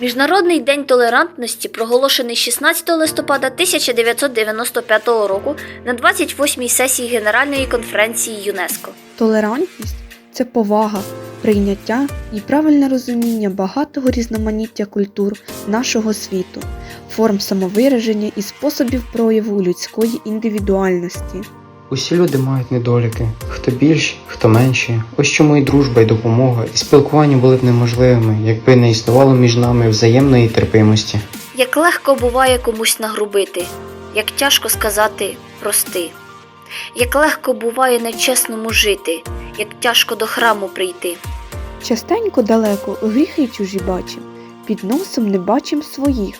Міжнародний день толерантності проголошений 16 листопада 1995 року на 28-й сесії Генеральної конференції ЮНЕСКО. Толерантність це повага, прийняття і правильне розуміння багатого різноманіття культур нашого світу, форм самовираження і способів прояву людської індивідуальності. Усі люди мають недоліки, хто більші, хто менші. Ось чому і дружба, і допомога, і спілкування були б неможливими, якби не існувало між нами взаємної терпимості. Як легко буває комусь нагрубити, як тяжко сказати прости. Як легко буває нечесному жити, як тяжко до храму прийти. Частенько далеко гріхи чужі бачим, під носом не бачим своїх.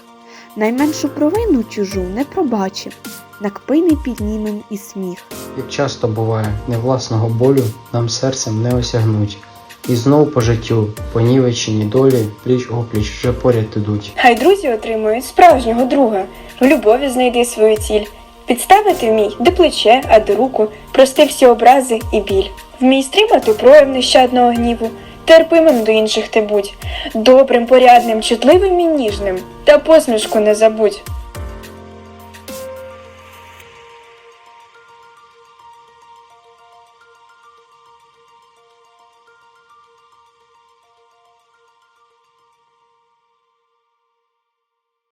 Найменшу провину чужу не пробачим, на кпини піднімем і сміх. Як часто буває, не власного болю нам серцем не осягнуть. І знов по життю, понівечені долі, пліч опліч вже поряд ідуть. Хай друзі отримують справжнього друга. В любові знайди свою ціль. Підставити вмій де плече, а де руку, прости всі образи і біль. Вмій стримати прояв нещадного гніву, терпимим до інших ти будь, добрим, порядним, чутливим і ніжним, та посмішку не забудь.